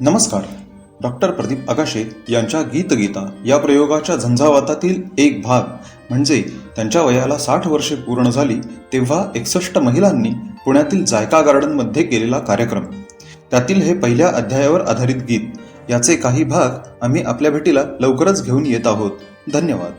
नमस्कार. डॉक्टर प्रदीप आगाशे यांच्या गीतगीता या प्रयोगाच्या झंझावातातील एक भाग म्हणजे त्यांच्या वयाला साठ वर्षे पूर्ण झाली तेव्हा एकसष्ट महिलांनी पुण्यातील जायका गार्डनमध्ये केलेला कार्यक्रम. त्यातील हे पहिल्या अध्यायावर आधारित गीत याचे काही भाग आम्ही आपल्या भेटीला लवकरच घेऊन येत आहोत. धन्यवाद.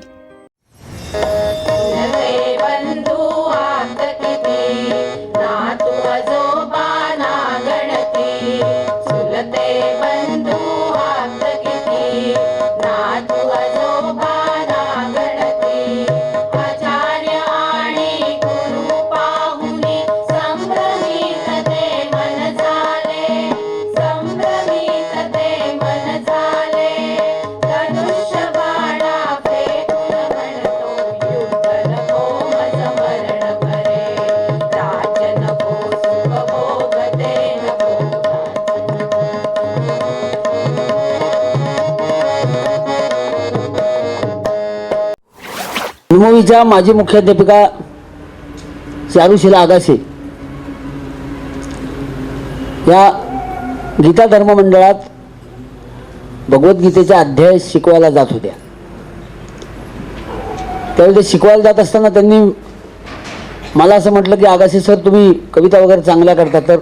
निमोईच्या माजी मुख्याध्यापिका चारुशिला आगाशे या गीता धर्म मंडळात भगवद्गीतेचा अध्याय शिकवायला जात होत्या. त्यावेळी ते शिकवायला जात असताना त्यांनी मला असं म्हटलं की आगाशे सर तुम्ही कविता वगैरे चांगल्या करता तर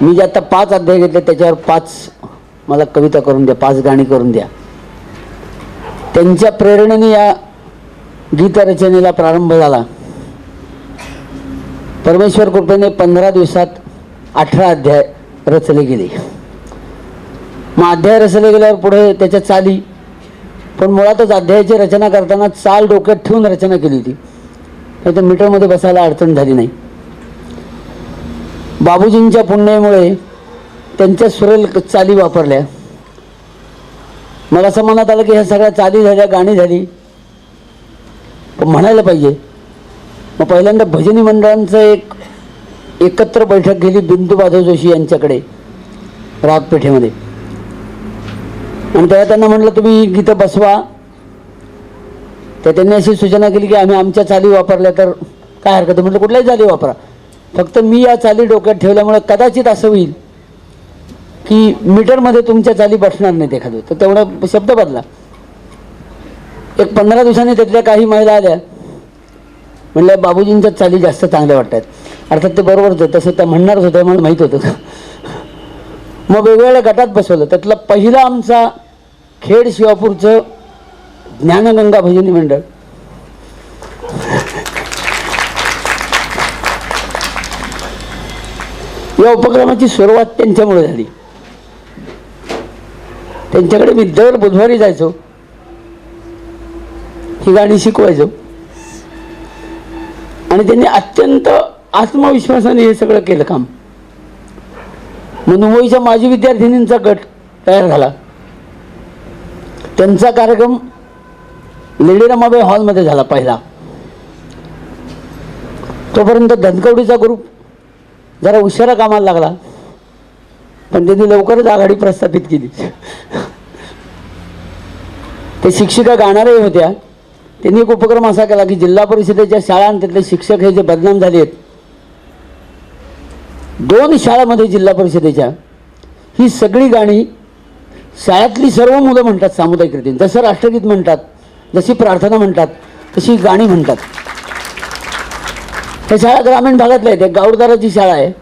मी जे आता पाच अध्याय घेतले त्याच्यावर पाच मला कविता करून द्या पाच गाणी करून द्या. त्यांच्या प्रेरणेने या गीतरचनेला प्रारंभ झाला. परमेश्वर कृपेने पंधरा दिवसात अठरा अध्याय रचले गेले. मग अध्याय रचले गेल्यावर पुढे त्याच्या चाली पण मुळातच अध्यायाची रचना करताना चाल डोक्यात ठेवून रचना केली होती. तर मीटरमध्ये बसायला अडचण झाली नाही. बाबूजींच्या पुण्यामुळे त्यांच्या सुरेल चाली वापरल्या. मला असं मनात आलं की ह्या सगळ्या चाली झाल्या गाणी झाली. म्हणायला पाहिजे. मग पहिल्यांदा भजनी मंडळांचं एक एकत्र बैठक गेली बिंदू माधव जोशी यांच्याकडे रागपेठेमध्ये. आणि तेव्हा त्यांना म्हटलं तुम्ही गीतं बसवा. तर त्यांनी अशी सूचना केली की आम्ही आमच्या चाली वापरल्या तर काय हरकत आहे? म्हटलं कुठल्याही चाली वापरा. फक्त मी या चाली डोक्यात ठेवल्यामुळे कदाचित असं होईल की मीटरमध्ये तुमच्या चाली बसणार नाहीत एखादं. तर तेवढा शब्द बदला. एक पंधरा दिवसांनी त्यातल्या काही महिला आल्या. म्हणल्या बाबूजींच्या चाली जास्त चांगल्या वाटतात. अर्थात ते बरोबरच होतं. तसं त्या म्हणणारच होत्या मला माहीत होतं. मग वेगवेगळ्या गटात बसवलं. त्यातला पहिला आमचा खेड शिवापूरचं ज्ञानगंगा भजनी मंडळ. या उपक्रमाची सुरुवात त्यांच्यामुळे झाली. त्यांच्याकडे मी दर बुधवारी जायचो. ही गाणी शिकवायचो. आणि त्यांनी अत्यंत आत्मविश्वासाने हे सगळं केलं काम. मग मुंबईच्या माजी विद्यार्थिनींचा गट तयार झाला. त्यांचा कार्यक्रम लेडी रमाबाई हॉलमध्ये झाला पहिला. तोपर्यंत धनकवडीचा ग्रुप जरा उशिरा कामाला लागला. पण त्यांनी लवकरच आघाडी प्रस्थापित केली. ते शिक्षिका गाणाऱ्याही होत्या. त्यांनी एक उपक्रम असा केला की जिल्हा परिषदेच्या शाळा आणि त्यातले शिक्षक हे जे बदनाम झाले आहेत दोन शाळामध्ये जिल्हा परिषदेच्या ही सगळी गाणी शाळेतली सर्व मुलं म्हणतात सामुदायिक रीतीने. जसं राष्ट्रगीत म्हणतात जशी प्रार्थना म्हणतात तशी गाणी म्हणतात. त्या शाळा ग्रामीण भागातल्या आहेत. एक गावडदाराची शाळा आहे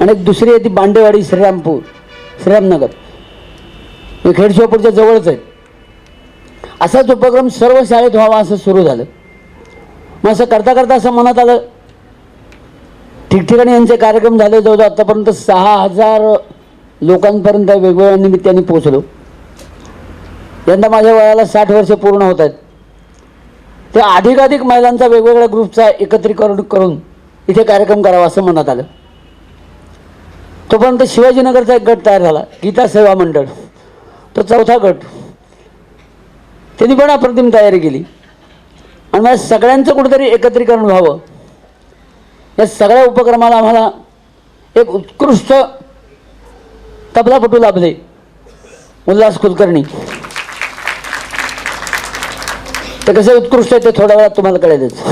आणि एक दुसरी आहे ती बांडेवाडी श्रीरामपूर श्रीरामनगर. हे खेडशिवापूरच्या जवळच आहे. असाच उपक्रम सर्व शाळेत व्हावा असं सुरू झालं. मग असं करता करता असं मनात आलं. ठिकठिकाणी यांचे कार्यक्रम झाले. जवळजवळ आतापर्यंत सहा हजार लोकांपर्यंत वेगवेगळ्या निमित्ताने पोहोचलो. यंदा माझ्या वयाला साठ वर्ष पूर्ण होत आहेत. ते अधिकाधिक महिलांचा वेगवेगळ्या ग्रुपचा एकत्रीकरण करून इथे कार्यक्रम करावा असं मनात आलं. तोपर्यंत शिवाजीनगरचा एक गट तयार झाला. गीता सेवा मंडळ. तो चौथा गट. त्यांनी पण अप्रतिम तयारी केली. आणि मला सगळ्यांचं कुठेतरी एकत्रीकरण व्हावं. या सगळ्या उपक्रमाला आम्हाला एक उत्कृष्ट तबलापटू लाभले. उल्हास कुलकर्णी. ते कसे उत्कृष्ट आहे ते थोड्या वेळात तुम्हाला कळेलच.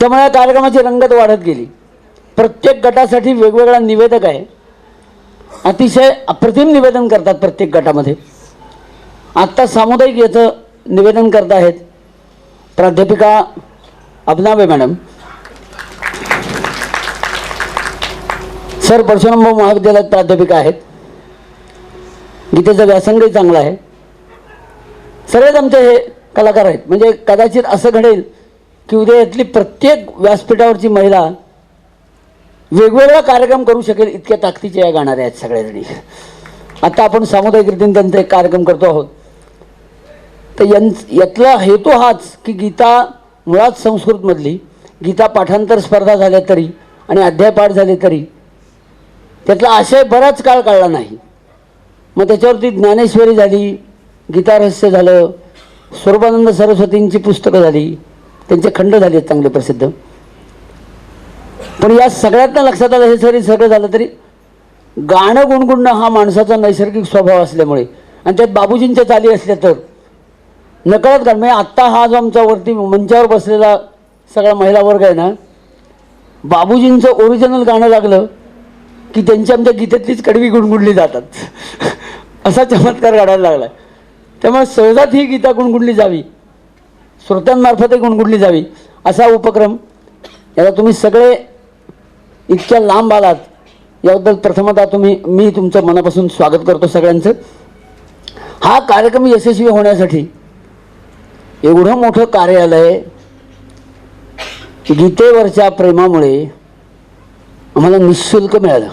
त्यामुळे या कार्यक्रमाची रंगत वाढत गेली. प्रत्येक गटासाठी वेगवेगळा निवेदक आहे. अतिशय अप्रतिम निवेदन करतात प्रत्येक गटामध्ये. आत्ता सामुदायिक याचं निवेदन करत आहेत. प्राध्यापिका अबनावे मॅडम. सर परशुरामभाऊ महाविद्यालयात प्राध्यापिका आहेत. गीतेचा व्यासंगही चांगला आहे. सगळेच आमचे हे कलाकार आहेत. म्हणजे कदाचित असं घडेल की उद्या यातली प्रत्येक व्यासपीठावरची महिला वेगवेगळा कार्यक्रम करू शकेल इतक्या ताकदीच्या या गाणाऱ्या आहेत सगळ्याजणी आता आपण सामुदायिक रीतीने त्यांचा एक कार्यक्रम करतो आहोत. तर यां यातला हेतू हाच की गीता मुळात संस्कृतमधली. गीता पाठांतर स्पर्धा झाल्या तरी आणि अध्यायपाठ झाले तरी त्यातला आशय बराच काळ काढला नाही. मग त्याच्यावरती ज्ञानेश्वरी झाली गीतारहस्य झालं स्वरूपानंद सरस्वतींची पुस्तकं झाली त्यांचे खंड झाले आहेत चांगले प्रसिद्ध. पण या सगळ्यातनं लक्षात आलं हे जरी सगळं झालं तरी गाणं गुणगुणणं हा माणसाचा नैसर्गिक स्वभाव असल्यामुळे आणि त्यात बाबूजींच्या चाली असल्या तर नकळत कारण म्हणजे आत्ता हा जो आमचा वरती मंचावर बसलेला सगळा महिला वर्ग आहे ना बाबूजींचं ओरिजिनल गाणं लागलं की त्यांची आमच्या गीतेतलीच कडवी गुणगुणली जातात. असा चमत्कार घडायला लागला त्यामुळे सहजात ही गीता गुणगुणली जावी. श्रोत्यांमार्फतही गुणगुणली जावी. असा उपक्रम याला तुम्ही सगळे इतक्या लांब आलात याबद्दल प्रथमतः तुम्ही मी तुमचं मनापासून स्वागत करतो सगळ्यांचं. हा कार्यक्रम यशस्वी होण्यासाठी एवढं मोठं कार्यालय गीतेवरच्या प्रेमामुळे आम्हाला निशुल्क मिळालं.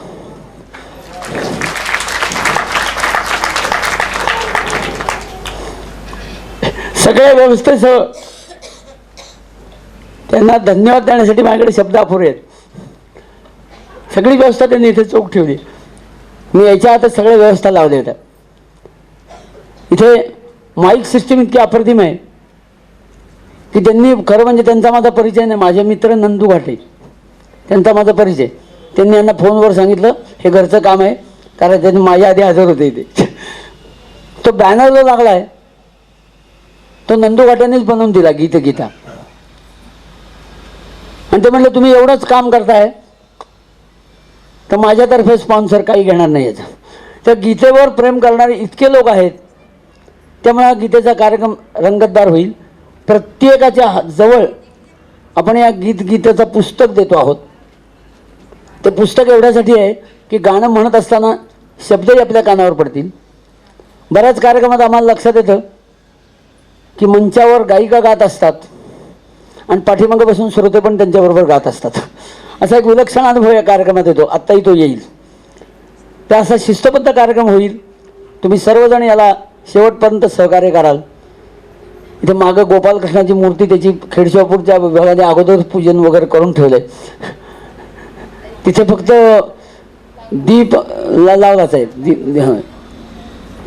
सगळ्या व्यवस्थेसह त्यांना धन्यवाद देण्यासाठी माझ्याकडे शब्द अपुरे आहेत. सगळी व्यवस्था त्यांनी इथे चोख ठेवली. मी याच्या आता सगळ्या व्यवस्था लावल्या होत्या इथे माईक सिस्टीम इतकी अप्रतिम आहे. की त्यांनी खरं म्हणजे त्यांचा माझा परिचय नाही. माझे मित्र नंदू घाटे. त्यांचा माझा परिचय. त्यांनी यांना फोनवर सांगितलं हे घरचं काम आहे. कारण त्यांनी माझ्या आधी हजर होते इथे. तो बॅनर जो लागला आहे तो नंदू घाट्यानेच बनवून दिला गीत गीता. आणि ते म्हटलं तुम्ही एवढंच काम करताय तर माझ्यातर्फे स्पॉन्सर काही घेणार नाही याचा. त्या गीतेवर प्रेम करणारे इतके लोक आहेत त्यामुळे हा गीतेचा कार्यक्रम रंगतदार होईल. प्रत्येकाच्या हा- जवळ आपण या गीत गीतेचं पुस्तक देतो आहोत. ते पुस्तक एवढ्यासाठी आहे की गाणं म्हणत असताना शब्दही आपल्या कानावर पडतील. बऱ्याच कार्यक्रमात आम्हाला लक्षात येतं की मंचावर गायिका गात असतात आणि पाठीमागे बसून श्रोते पण त्यांच्याबरोबर गात असतात. असा एक विलक्षण अनुभव या कार्यक्रमात येतो. आत्ताही तो येईल. त्या असा शिस्तबद्ध कार्यक्रम होईल. तुम्ही सर्वजण याला शेवटपर्यंत सहकार्य कराल. इथे मागं गोपालकृष्णाची मूर्ती त्याची खेडशिवापूरच्या विभागाने अगोदर पूजन वगैरे करून ठेवलंय. तिथे फक्त दीप ला लावलाच आहे दीप हं.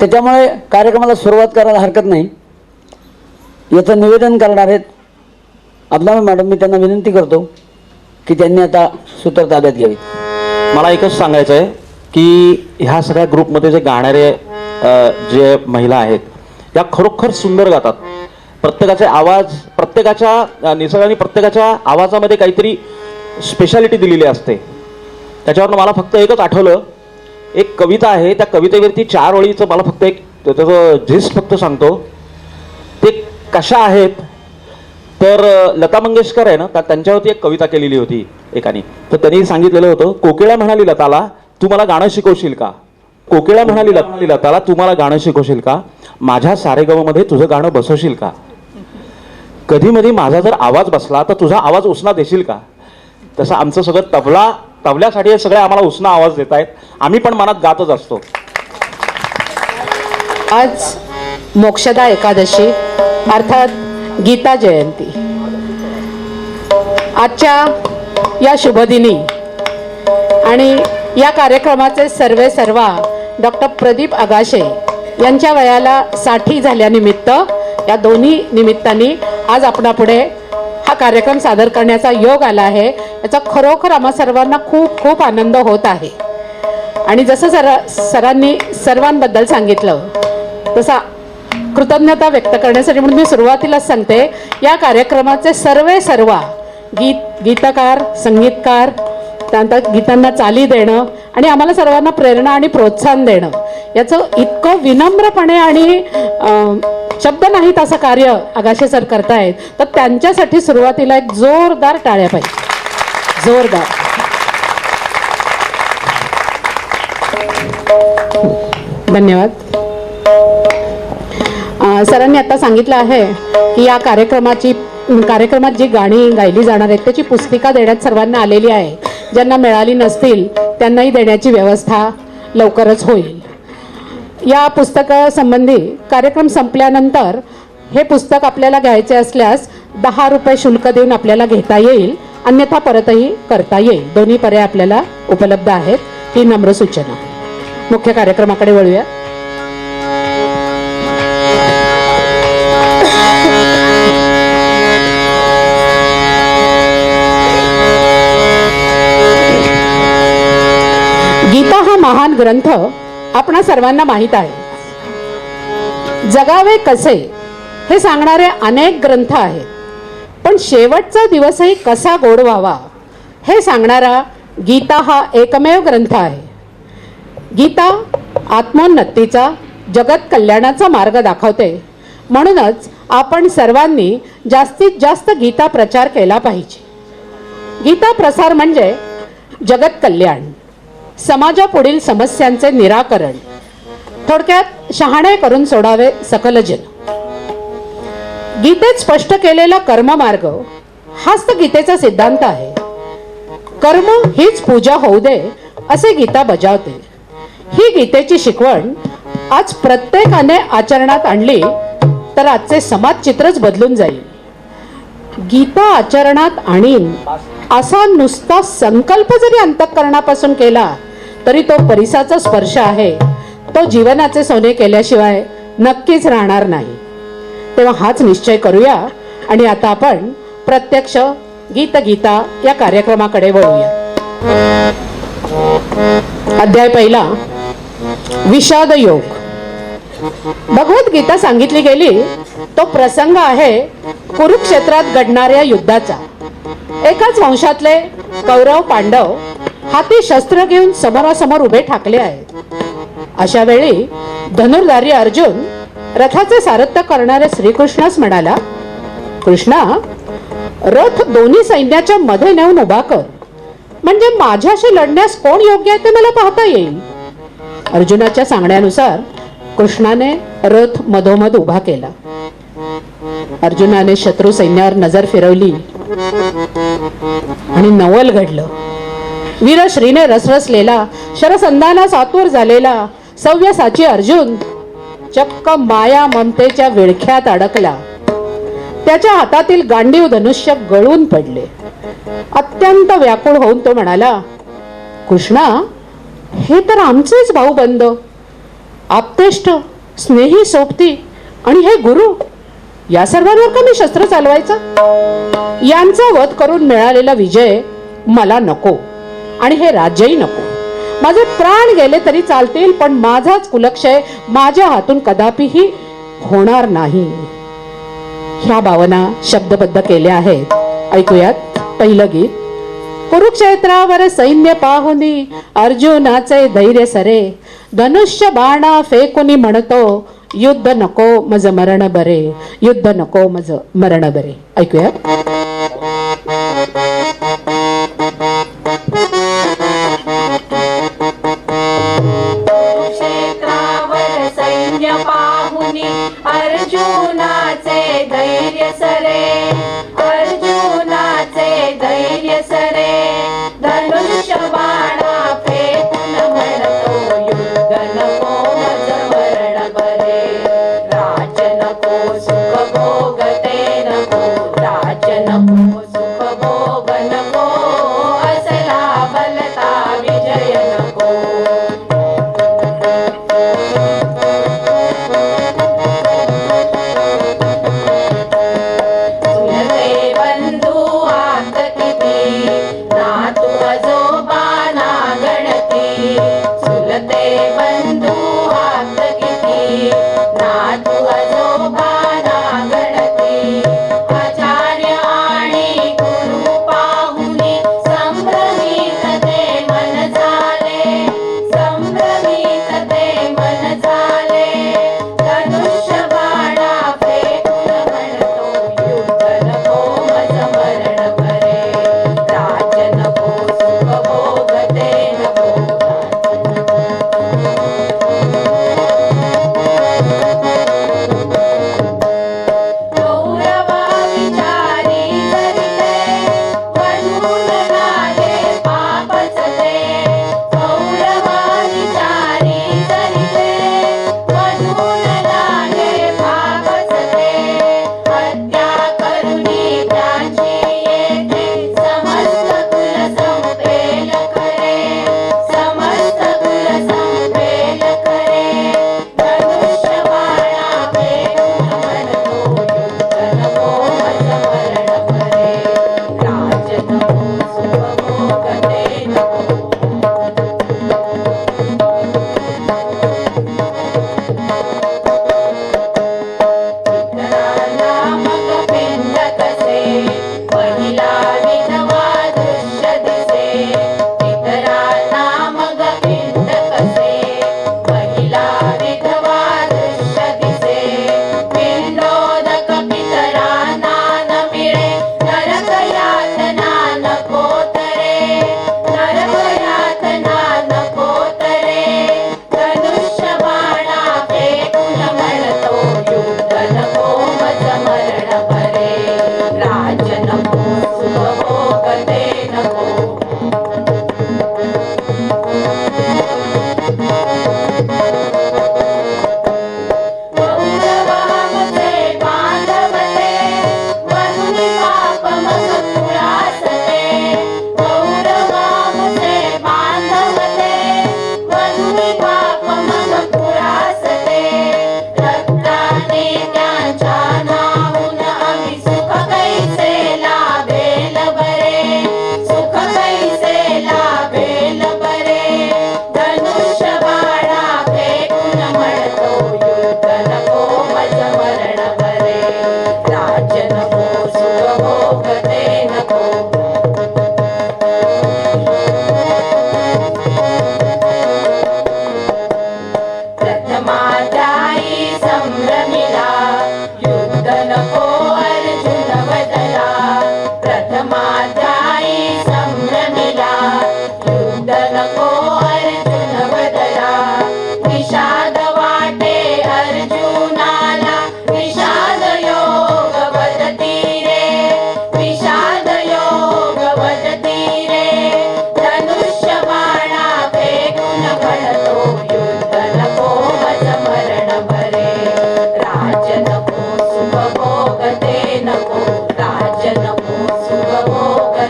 त्याच्यामुळे कार्यक्रमाला सुरुवात करायला हरकत नाही. याचं निवेदन करणार आहेत आपला मॅडम. मी त्यांना विनंती करतो की त्यांनी आता सूत्र ताब्यात घ्यावी. मला एकच सांगायचं आहे की ह्या सगळ्या ग्रुपमध्ये जे गाणारे जे महिला आहेत या खरोखर सुंदर गातात. प्रत्येकाचे आवाज प्रत्येकाच्या निसर्गाने प्रत्येकाच्या आवाजामध्ये काहीतरी स्पेशालिटी दिलेली असते. त्याच्यावर मला फक्त एकच आठवलं एक कविता आहे त्या कवितेवरती चार ओळीचं मला फक्त एक त्याचं झिस्ट फक्त सांगतो. ते कशा आहेत? तर लता मंगेशकर आहे ना त्या त्यांच्यावरती एक कविता केलेली होती एकाने. तर त्यांनी सांगितलेलं होतं कोकिळा म्हणाली लताला तू मला गाणं शिकवशील का? कोकिळा म्हणाली लताला तू मला गाणं शिकवशील का? माझ्या सारेगावामध्ये तुझं गाणं बसवशील का? कधी मधी माझा जर आवाज बसला तर तुझा आवाज उसना देशील का? तसं आमचं सगळं तबला तबल्यासाठी हे सगळे आम्हाला उसना आवाज देत आहेत आम्ही पण मनात गातच असतो. आज मोक्षदा एकादशी अर्थात गीता जयंती. आजच्या या शुभदिनी आणि या कार्यक्रमाचे सर्वे सर्वा डॉक्टर प्रदीप आगाशे यांच्या वयाला साठी झाल्यानिमित्त या दोन्ही निमित्ताने आज आपणापुढे हा कार्यक्रम सादर करण्याचा योग आला आहे. याचा खरोखर आम्हा सर्वांना खूप खूप आनंद होत आहे. आणि जसं सर सरांनी सर्वांबद्दल सांगितलं तसा कृतज्ञता व्यक्त करण्यासाठी म्हणून मी सुरुवातीलाच सांगते या कार्यक्रमाचे सर्वे सर्वा गीत गीतकार संगीतकार त्यानंतर गीतांना चाली देणं आणि आम्हाला सर्वांना प्रेरणा आणि प्रोत्साहन देणं. याचं इतकं विनम्रपणे आणि शब्द नाहीत असं कार्य आगाशे सर करतायत. तर त्यांच्यासाठी सुरुवातीला एक जोरदार टाळ्या पाहिजे. जोरदार. धन्यवाद. सरांनी आता सांगितलं आहे की या कार्यक्रमाची कार्यक्रमात जी गाणी गायली जाणार आहेत त्याची पुस्तिका देण्यात सर्वांना आलेली आहे. ज्यांना मिळाली नसतील त्यांनाही देण्याची व्यवस्था लवकरच होईल. या पुस्तकासंबंधी कार्यक्रम संपल्यानंतर हे पुस्तक आपल्याला घ्यायचे असल्यास दहा रुपये शुल्क देऊन आपल्याला घेता येईल. अन्यथा परतही करता येईल. दोन्ही पर्याय आपल्याला उपलब्ध आहेत. ही नम्र सूचना. मुख्य कार्यक्रमाकडे वळूया. गीता हा महान ग्रंथ आपणा सर्वांना माहीत आहे. जगावे कसे हे सांगणारे अनेक ग्रंथ आहेत. पण शेवटचा दिवसही कसा गोड व्हावा हे सांगणारा गीता हा एकमेव ग्रंथ आहे. गीता आत्मोन्नतीचा जगत कल्याणाचा मार्ग दाखवते. म्हणूनच आपण सर्वांनी जास्तीत जास्त गीता प्रचार केला पाहिजे. गीता प्रसार म्हणजे जगत कल्याण. समाजापुढील समस्यांचे निराकरण. थोडक्यात शहाणे करून सोडावे सकल जन. गीतेत स्पष्ट केलेला कर्ममार्ग हाच तर गीतेचा सिद्धांत आहे. कर्म हीच पूजा होऊ दे असे गीता बजावते. ही गीतेची शिकवण आज प्रत्येकाने आचरणात आणली तर आजचे समाज चित्रच बदलून जाईल. गीता आचरणात आणीन असा नुसता संकल्प जरी अंतःकरणापासून केला तरी तो परिसाचा स्पर्श आहे. तो जीवनाचे सोने केल्याशिवाय नक्कीच राहणार नाही. तेव्हा हाच निश्चय करूया आणि आता आपण प्रत्यक्ष गीत गीता या कार्यक्रमाकडे वळूया. अध्याय पहिला. विषाद योग. भगवद्गीता सांगितली गेली तो प्रसंग आहे कुरुक्षेत्रात घडणाऱ्या युद्धाचा. एकाच वंशातले कौरव पांडव हाती शस्त्र घेऊन समोरासमोर उभे ठाकले आहेत. अशा वेळी धनुर्धारी अर्जुन रथाचे सारथ्य करणारे श्रीकृष्णास म्हणाला कृष्णा रथ दोन्ही सैन्याच्या मध्ये नेऊन उभा कर. म्हणजे माझ्याशी लढण्यास कोण योग्य आहे ते मला पाहता येईल. अर्जुनाच्या सांगण्यानुसार कृष्णाने रथ मधोमध उभा केला. अर्जुनाने शत्रू सैन्यावर नजर फिरवली आणि नवल घडलं. वीरश्रीने रसरसलेला शरसंधाना सातवर झालेला सव्यसाची अर्जुन चक्क माया ममतेच्या विळख्यात अडकला. त्याच्या हातातील गांडीव धनुष्य गळून पडले. अत्यंत व्याकुळ होऊन तो म्हणाला कृष्णा हे तर आमचेच भाऊबंद. आप्तेष्ट स्नेही सोबती आणि हे गुरु या सर्वांवर का मी शस्त्र चालवायचं? यांचा वध करून मिळालेला विजय मला नको. आणि हे राज्यही नको. माझे प्राण गेले तरी चालतील पण माझाच कुलक्षय माझ्या हातून कदापिही होणार नाही. ह्या भावना शब्दबद्ध केल्या आहेत. ऐकूयात पहिलं गीत. कुरुक्षेत्रावर सैन्य पाहुनी अर्जुनाचे धैर्य सरे. धनुष्य बाणा फेकुनी म्हणतो युद्ध नको मज मरण बरे. युद्ध नको मज मरण बरे. ऐकूयात. पाहुनी अर्जुनाचे धैर्य सरे.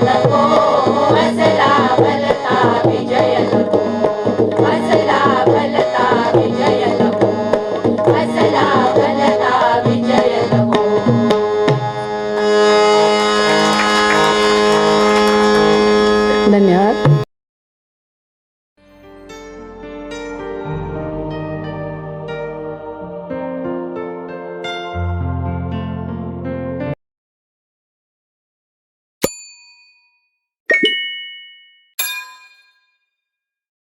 la